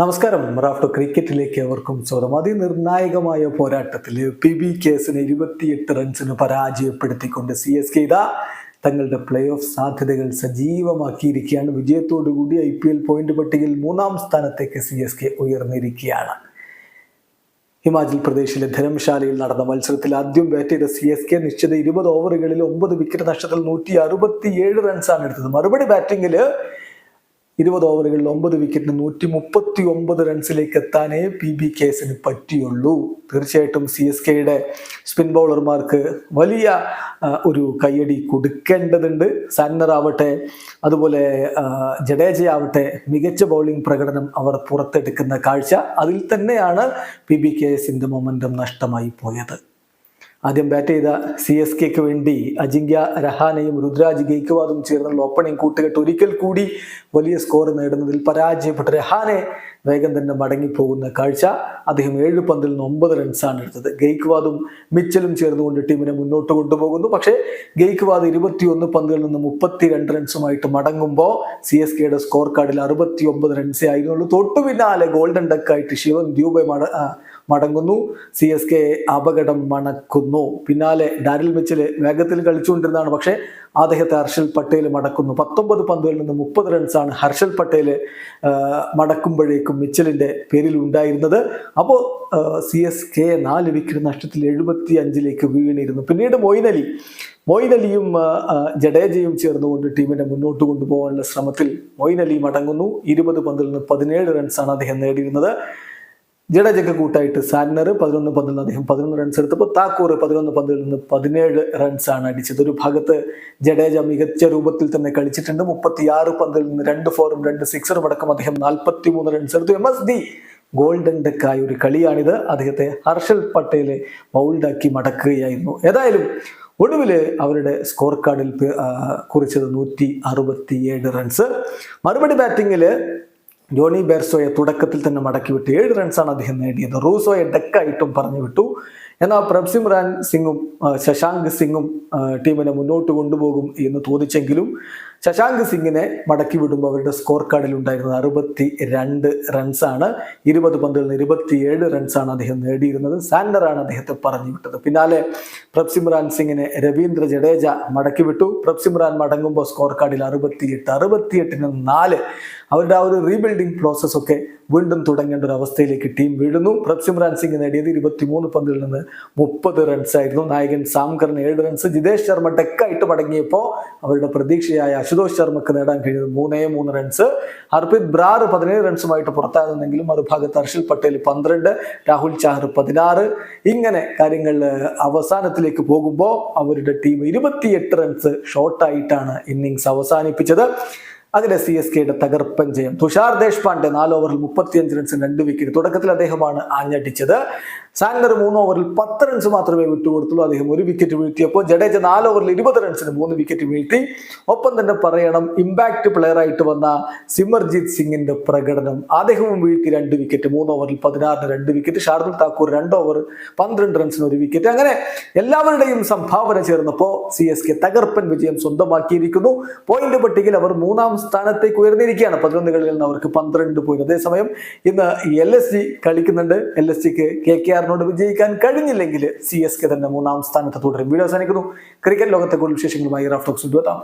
നമസ്കാരം. റാഫ്റ്റോ ക്രിക്കറ്റിലേക്ക് അവർക്കും സ്വാഗതം. അതിനിർണായകമായ പോരാട്ടത്തിൽ പി ബി കേസിന് ഇരുപത്തിയെട്ട് റൺസിന് പരാജയപ്പെടുത്തിക്കൊണ്ട് സി എസ് കെ ഇതാ തങ്ങളുടെ പ്ലേ ഓഫ് സാധ്യതകൾ സജീവമാക്കിയിരിക്കുകയാണ്. വിജയത്തോടുകൂടി ഐ പി എൽ പോയിന്റ് പട്ടികയിൽ മൂന്നാം സ്ഥാനത്തേക്ക് സി എസ് കെ ഉയർന്നിരിക്കുകയാണ്. ഹിമാചൽ പ്രദേശിലെ ധരംശാലയിൽ നടന്ന മത്സരത്തിൽ ആദ്യം ബാറ്റ് ചെയ്ത സി എസ് കെ നിശ്ചിത ഇരുപത് ഓവറുകളിൽ ഒമ്പത് വിക്കറ്റ് നഷ്ടത്തിൽ നൂറ്റി അറുപത്തിയേഴ് റൺസാണ് എടുത്തത്. മറുപടി ബാറ്റിംഗിൽ ഇരുപത് ഓവറുകളിൽ ഒമ്പത് വിക്കറ്റിന് നൂറ്റി മുപ്പത്തി ഒമ്പത് റൺസിലേക്ക് എത്താനേ പി ബി കേസിന് പറ്റിയുള്ളൂ. തീർച്ചയായിട്ടും സി എസ് കെയുടെ സ്പിൻ ബൗളർമാർക്ക് വലിയ ഒരു കയ്യടി കൊടുക്കേണ്ടതുണ്ട്. സന്നർ ആവട്ടെ അതുപോലെ ജഡേജയാവട്ടെ മികച്ച ബൗളിംഗ് പ്രകടനം അവർ പുറത്തെടുക്കുന്ന കാഴ്ച അതിൽ തന്നെയാണ് പി ബി കെ മൊമെന്റം നഷ്ടമായി പോയത്. ആദ്യം ബാറ്റ് ചെയ്ത സി എസ് കെക്ക് വേണ്ടി അജിങ്ക്യ രഹാനയും രുദ്രാജ് ഗെയ്ക്വാദും ചേർന്നുള്ള ഓപ്പണിംഗ് കൂട്ടുകെട്ട് ഒരിക്കൽ കൂടി വലിയ സ്കോർ നേടുന്നതിൽ പരാജയപ്പെട്ട രഹാനെ വേഗം തന്നെ മടങ്ങിപ്പോകുന്ന കാഴ്ച. അദ്ദേഹം ഏഴ് പന്തിൽ നിന്ന് ഒമ്പത് റൺസാണ് എടുത്തത്. ഗെയ്ക്വാദും മിച്ചലും ചേർന്നുകൊണ്ട് ടീമിനെ മുന്നോട്ട് കൊണ്ടുപോകുന്നു. പക്ഷേ ഗെയ്ക്വാദ് ഇരുപത്തിയൊന്ന് പന്തുകളിൽ നിന്ന് മുപ്പത്തി രണ്ട് റൺസുമായിട്ട് മടങ്ങുമ്പോൾ സി എസ് കെയുടെ സ്കോർ കാർഡിൽ അറുപത്തി ഒമ്പത് റൺസേ ആയിരുന്നുള്ളൂ. തൊട്ടു പിന്നാലെ ഗോൾഡൻ ഡക്കായിട്ട് ശിവൻ ദ്യൂബെ മട മടങ്ങുന്നു. സി എസ് കെ അപകടം മണക്കുന്നു. പിന്നാലെ ഡാരിൽ മിച്ചൽ വേഗത്തിൽ കളിച്ചുകൊണ്ടിരുന്നതാണ്. പക്ഷേ അദ്ദേഹത്തെ ഹർഷൽ പട്ടേൽ മടക്കുന്നു. പത്തൊമ്പത് പന്തുകളിൽ നിന്ന് മുപ്പത് റൺസാണ് ഹർഷൽ പട്ടേൽ മടക്കുമ്പോഴേക്കും മിച്ചലിന്റെ പേരിൽ ഉണ്ടായിരുന്നത്. അപ്പോൾ സി എസ് കെ നാല് വിക്കറ്റ് നഷ്ടത്തിൽ എഴുപത്തി അഞ്ചിലേക്ക് വീണിരുന്നു. പിന്നീട് ആ, ആ, ജഡേജയും ചേർന്നുകൊണ്ട് ടീമിനെ മുന്നോട്ട് കൊണ്ടുപോകാനുള്ള ശ്രമത്തിൽ മൊയ്ൻ അലി മടങ്ങുന്നു. ഇരുപത് പന്തിൽ നിന്ന് പതിനേഴ് റൺസാണ് അദ്ദേഹം നേടിയിരുന്നത്. ജഡേജയ്ക്ക് കൂട്ടായിട്ട് സാന്നർ പതിനൊന്ന് പന്തിൽ നിന്ന് അദ്ദേഹം പതിനൊന്ന് റൺസ് എടുത്തപ്പോൾ താക്കൂർ പതിനൊന്ന് പന്തിൽ നിന്ന് പതിനേഴ് റൺസാണ് അടിച്ചത്. ഒരു ഭാഗത്ത് ജഡേജ മികച്ച രൂപത്തിൽ തന്നെ കളിച്ചിട്ടുണ്ട്. മുപ്പത്തിയാറ് പന്തിൽ നിന്ന് രണ്ട് ഫോറും രണ്ട് സിക്സറും അടക്കം അദ്ദേഹം നാൽപ്പത്തി മൂന്ന് റൺസ് എടുത്തു. എം എസ് ഡി ഗോൾഡൻ ഡെക്കായ ഒരു കളിയാണിത്. അദ്ദേഹത്തെ ഹർഷൽ പട്ടേലെ ബൗൾഡാക്കി മടക്കുകയായിരുന്നു. ഏതായാലും ഒടുവിൽ അവരുടെ സ്കോർ കാർഡിൽ കുറിച്ചത് നൂറ്റി അറുപത്തിയേഴ് റൺസ് മറുപടി ബാറ്റിങ്ങിൽ ജോണി ബെർസോയെ തുടക്കത്തിൽ തന്നെ മടക്കി വിട്ടു ഏഴ് റൺസാണ് അദ്ദേഹം നേടിയത്. റൂസോയെ ഡെക്കായിട്ടും പറഞ്ഞു വിട്ടു എന്നാൽ പ്രഭ്സിമ്രാൻ സിംഗും ശശാങ്ക് സിംഗും ടീമിനെ മുന്നോട്ട് കൊണ്ടുപോകും എന്ന് തോന്നിച്ചെങ്കിലും ശശാങ്ക് സിംഗിനെ മടക്കി വിടുമ്പോൾ അവരുടെ സ്കോർ കാർഡിൽ ഉണ്ടായിരുന്നത് അറുപത്തി രണ്ട് റൺസാണ് ഇരുപത് പന്തിൽ നിന്ന് ഇരുപത്തിയേഴ് റൺസാണ് അദ്ദേഹം നേടിയിരുന്നത്. സാൻഡറാണ് അദ്ദേഹത്തെ പറഞ്ഞു വിട്ടത് പിന്നാലെ പ്രഭ്സിമ്രാൻ സിംഗിനെ രവീന്ദ്ര ജഡേജ മടക്കി വിട്ടു പ്രഭ്സിമ്രാൻ മടങ്ങുമ്പോൾ സ്കോർ കാർഡിൽ അറുപത്തിയെട്ട് അറുപത്തിയെട്ടിന് നാല് അവരുടെ ആ ഒരു റീബിൽഡിംഗ് പ്രോസസ് ഒക്കെ വീണ്ടും തുടങ്ങേണ്ട ഒരു അവസ്ഥയിലേക്ക് ടീം വീഴുന്നു. പ്രഭ്സിമ്രാൻ സിംഗ് നേടിയത് ഇരുപത്തിമൂന്ന് പന്തിൽ നിന്ന് മുപ്പത് റൺസ് ആയിരുന്നു. നായകൻ സാംകറിന് ഏഴ് റൺസ് ജിതേഷ് ശർമ്മ ടെക്കായിട്ട് മടങ്ങിയപ്പോൾ അവരുടെ പ്രതീക്ഷയായ അശുതോഷ് ശർമ്മക്ക് നേടാൻ കഴിഞ്ഞത് മൂന്നേ മൂന്ന് റൺസ് ഹർപിത് ബ്രാർ പതിനേഴ് റൺസുമായിട്ട് പുറത്താകുന്നെങ്കിലും മറുഭാഗത്ത് ഹർഷിൽ പട്ടേൽ പന്ത്രണ്ട് രാഹുൽ ചാഹർ പതിനാറ്. ഇങ്ങനെ കാര്യങ്ങൾ അവസാനത്തിലേക്ക് പോകുമ്പോൾ അവരുടെ ടീം ഇരുപത്തിയെട്ട് റൺസ് ഷോർട്ടായിട്ടാണ് ഇന്നിങ്സ് അവസാനിപ്പിച്ചത്. അതിലെ സി എസ് കെയുടെ തകർപ്പൻ ജയം. തുഷാർ ദേശ്പാണ്ഡെ നാല് ഓവറിൽ മുപ്പത്തിയഞ്ച് റൺസിന് രണ്ട് വിക്കറ്റ് തുടക്കത്തിൽ അദ്ദേഹമാണ് ആഞ്ഞടിച്ചത്. സാൻഡർ മൂന്ന് ഓവറിൽ പത്ത് റൺസ് മാത്രമേ വിട്ടുകൊടുത്തുള്ളൂ. അദ്ദേഹം ഒരു വിക്കറ്റ് വീഴ്ത്തിയപ്പോൾ ജഡേജ നാല് ഓവറിൽ ഇരുപത് റൺസിന് മൂന്ന് വിക്കറ്റ് വീഴ്ത്തി. ഒപ്പം തന്നെ പറയണം ഇമ്പാക്ട് പ്ലെയർ ആയിട്ട് വന്ന സിമർജിത് സിംഗിന്റെ പ്രകടനം. അദ്ദേഹവും വീഴ്ത്തി രണ്ട് വിക്കറ്റ് മൂന്ന് ഓവറിൽ പതിനാറിന് രണ്ട് വിക്കറ്റ് ഷാർദുൽ താക്കൂർ രണ്ട് ഓവർ പന്ത്രണ്ട് റൺസിന് ഒരു വിക്കറ്റ് അങ്ങനെ എല്ലാവരുടെയും സംഭാവന ചേർന്നപ്പോൾ സി എസ് കെ തകർപ്പൻ വിജയം സ്വന്തമാക്കിയിരിക്കുന്നു. പോയിന്റ് പട്ടികയിൽ അവർ മൂന്നാം സ്ഥാനത്തേക്ക് ഉയർന്നിരിക്കുകയാണ്. പതിനൊന്ന് കളികളിൽ നിന്ന് അവർക്ക് പന്ത്രണ്ട് പോയിന്റ് അതേസമയം ഇന്ന് എൽ എസ് ജി കളിക്കുന്നുണ്ട്. എൽ എസ് ജിക്ക് കെ കെ ആറിനോട് വിജയിക്കാൻ കഴിഞ്ഞില്ലെങ്കിൽ സി എസ് കെ തന്നെ മൂന്നാം സ്ഥാനത്ത് തുടരും. വീഡിയോ അവസാനിക്കുന്നു. ക്രിക്കറ്റ് ലോകത്തെ കൂടുതൽ വിശേഷങ്ങളുമായി റാഫ്റ്റോക്സ് എത്താം